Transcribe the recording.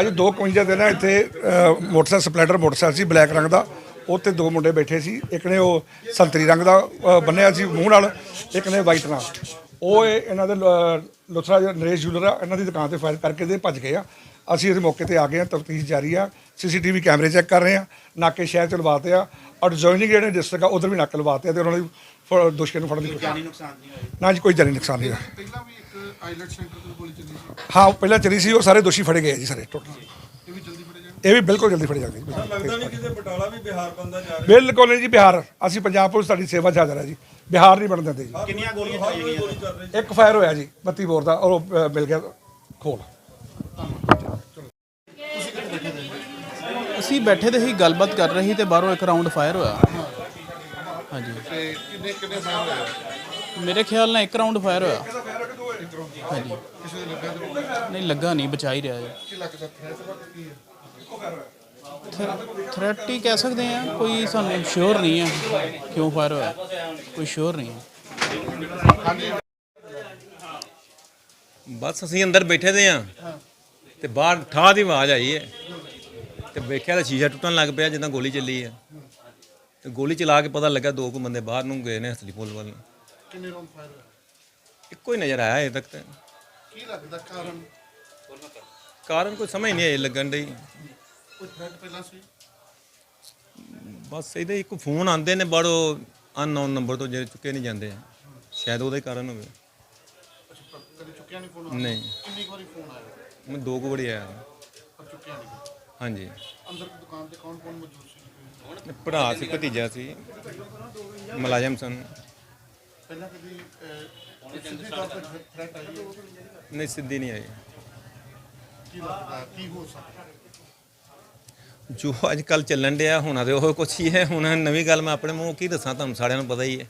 ਅੱਜ 2:51 ਦੇ ਨਾ ਇੱਥੇ ਮੋਟਰਸਾਈਕਲ ਸਪਲੈਂਡਰ ਮੋਟਰਸਾਈਕਲ ਸੀ ਬਲੈਕ ਰੰਗ ਦਾ। ਉੱਤੇ ਦੋ ਮੁੰਡੇ ਬੈਠੇ ਸੀ ਇੱਕ ਨੇ ਉਹ ਸੰਤਰੀ ਰੰਗ ਦਾ ਅ, ਬੰਨਿਆ ਸੀ ਮੂੰਹ ਨਾਲ ਇੱਕ ਨੇ ਵਾਈਟ ਨਾਲ। ਉਹ ਇਹਨਾਂ ਦੇ ਲੁਥਰਾ ਜਿਹੜਾ ਨਰੇਸ਼ ਜੂਲਰ ਆ ਇਹਨਾਂ ਦੀ ਦੁਕਾਨ ਤੇ ਫਾਇਰ ਕਰਕੇ ਦੇ ਭੱਜ ਗਏ ਆ। ਅਸੀਂ ਇਸ ਮੌਕੇ ਤੇ ਆ ਗਏ ਆ ਤਫਤੀਸ਼ ਜਾਰੀ ਆ। ਸੀਸੀਟੀਵੀ ਕੈਮਰੇ ਚੈੱਕ ਕਰ ਰਹੇ ਆ ਨਾਕੇ ਸ਼ਹਿਰ ਚ ਲਵਾਤੇ ਆ ਔਰ ਜੋਇਨਿੰਗ ਜਿਹੜੇ ਡਿਸਟ੍ਰਿਕਟ ਆ ਉਧਰ ਵੀ ਨਾਕੇ ਲਵਾਤੇ ਆ ਤੇ ਉਹਨਾਂ ਦੀ ਦੋਸ਼ੀਆਂ ਨੂੰ ਫੜਨ ਦੀ ਕੋਸ਼ਿਸ਼ ਨੁਕਸਾਨ ਨਹੀਂ ਹੋਇਆ। ਨਾ ਜੀ ਕੋਈ ਜਾਨੀ ਨੁਕਸਾਨ ਨਹੀਂ ਹੋਇਆ। ਪਹਿਲਾਂ ਵੀ ਇੱਕ ਆਈਲੈਟ ਸੈਂਟਰ ਤੋਂ ਗੋਲੀ ਚੱਲੀ ਸੀ? ਹਾਂ ਉਹ ਪਹਿਲਾਂ ਚਲੀ ਸੀ ਉਹ ਸਾਰੇ ਦੋਸ਼ੀ ਫੜੇ ਗਏ ਆ ਜੀ ਸਾਰੇ ਟੋਟਲ ਇਹ ਵੀ ਜਲਦੀ ਫੜੇ ਜਾਣ ਇਹ ਵੀ ਬਿਲਕੁਲ ਜਲਦੀ ਫੜੇ ਜਾਣਗੇ। ਲੱਗਦਾ ਨਹੀਂ ਕਿਤੇ ਬਟਾਲਾ ਵੀ ਬਿਹਾਰ ਬੰਦਾ ਜਾ ਰਿਹਾ। ਬਿਲਕੁਲ ਨਹੀਂ ਜੀ ਬਿਹਾਰ। ਅਸੀਂ ਪੰਜਾਬ ਪੁਲਿਸ ਤੁਹਾਡੀ ਸੇਵਾ 'ਚ ਹਾਜ਼ਰ ਹੈ ਜੀ। ਬਿਹਾਰ ਨਹੀਂ ਬਣ ਦਿੰਦੇ ਜੀ। ਕਿੰਨੀਆਂ ਗੋਲੀਆਂ ਚਲਾਈਆਂ ਗਈਆਂ? ਇੱਕ ਫਾਇਰ ਹੋਇਆ ਜੀ 32 ਬੋਰ ਦਾ ਔਰ ਉਹ ਮਿਲ ਗਿਆ ਖੋਲ। ਅਸੀਂ ਬੈਠੇ ਤੇ ਹੀ ਗੱਲਬਾਤ ਕਰ ਰਹੇ ਸੀ ਤੇ ਬਾਹਰੋਂ ਇੱਕ ਰਾਉਂਡ ਫਾਇਰ ਹੋਇਆ। ਹਾਂਜੀ। ਤੇ ਕਿੰਨੇ ਕਿੰਨੇ ਸਾਲ ਹੋਇਆ ਮੇਰੇ ਖਿਆਲ ਨਾਲ ਇੱਕ ਰਾਉਂਡ ਫਾਇਰ ਹੋਇਆ। ਹਾਂਜੀ। ਕਿਸੇ ਦੇ ਲੱਗਾ ਤੇ ਨਹੀਂ? ਲੱਗਾ ਨਹੀਂ ਬਚਾ ਹੀ ਰਿਹਾ ਜੀ। ਕੀ ਲੱਗਦਾ ਥ੍ਰੈਟ ਹੈ ਕਹਿ ਸਕਦੇ ਆ ਕੋਈ ਸਾਨੂੰ ਸ਼ੋਰ ਨਹੀਂ ਹੈ ਕਿਉਂ ਫਾਇਰ ਹੋਇਆ। ਕੋਈ ਸ਼ੋਰ ਨਹੀਂ ਹੈ। ਬਸ ਅਸੀਂ ਅੰਦਰ ਬੈਠੇ ਦੇ ਆ ਤੇ ਬਾਹਰ ਠਾਹ ਦੀ ਆਵਾਜ਼ ਆਈ ਹੈ। ਤੇ ਵੇਖਿਆ ਤਾਂ ਸ਼ੀਸ਼ਾ ਟੁੱਟਣ ਲੱਗ ਪਿਆ ਜਿੱਦਾਂ ਗੋਲੀ ਚੱਲੀ ਹੈ ਤੇ ਗੋਲੀ ਚਲਾ ਕੇ ਪਤਾ ਲੱਗਾ ਦੋ ਕੁ ਬੰਦੇ ਬਾਹਰ ਨੂੰ ਗਏ ਨੇ ਹਸਲੀ ਪੁਲ ਵੱਲ। ਨੂੰ। ਕਿੰਨੇ ਰੌਂਡ ਫਾਇਰ ਹੋਇਆ ਇੱਕੋ ਹੀ ਨਜ਼ਰ ਆਇਆ ਅਜੇ ਤੱਕ ਤਾਂ। ਕੀ ਲੱਗਦਾ ਕਾਰਨ? ਕਾਰਨ ਕੋਈ ਸਮਝ ਨਹੀਂ ਆਈ ਲੱਗਣ ਡਈ। ਕੋਈ ਥ੍ਰੈਟ ਪਹਿਲਾਂ ਸੀ? ਬਸ ਇਹਦੇ ਇੱਕ ਫੋਨ ਆਉਂਦੇ ਨੇ ਬੜੋ ਅਨਨੋਨ ਨੰਬਰ ਤੋਂ ਜਿਹੜੇ ਚੁੱਕੇ ਨਹੀਂ ਜਾਂਦੇ। ਸ਼ਾਇਦ ਉਹਦਾ ਕਾਰਨ ਹੋਵੇ। ਅੱਛਾ ਪਰ ਕਦੇ ਚੁੱਕਿਆ ਨਹੀਂ ਫੋਨ ਨਹੀਂ। ਕਿੰਨੀ ਕੁ ਵਾਰੀ ਫੋਨ ਆਇਆ? ਮੈਂ ਦੋ ਕੁ ਵਾਰੀ ਆਇਆ। ਪਰ ਚੁੱਕਿਆ ਨਹੀਂ। ਹਾਂਜੀ। ਅੰਦਰ ਦੁਕਾਨ ਤੇ ਕੌਣ ਕੌਣ ਮੌਜੂਦ ਸੀ? ਭਰਾ ਸੀ ਭਤੀਜਾ ਸੀ। ਮੁਲਾਜ਼ਮ ਸਨ। ਪਹਿਲਾਂ ਕਦੀ ਸਿੱਧੀ ਤੌਰ ਤੇ ਥ੍ਰੈਟ ਆਈ? ਨਹੀਂ ਸਿੱਧੀ ਨਹੀਂ ਆਈ। ਕੀ ਲੱਗਦਾ ਕੀ ਹੋ ਸਕਦਾ? ਜੋ ਅੱਜ ਕੱਲ ਚੱਲਣ ਡਿਆ ਹੋਣਾ ਤੇ ਉਹ ਕੁਛ ਹੀ ਹੈ। ਹੁਣ ਨਵੀਂ ਗੱਲ ਮੈਂ ਆਪਣੇ ਮੂੰਹ ਕੀ ਦੱਸਾਂ ਤੁਹਾਨੂੰ ਸਾਰਿਆਂ ਨੂੰ ਪਤਾ ਹੀ ਹੈ।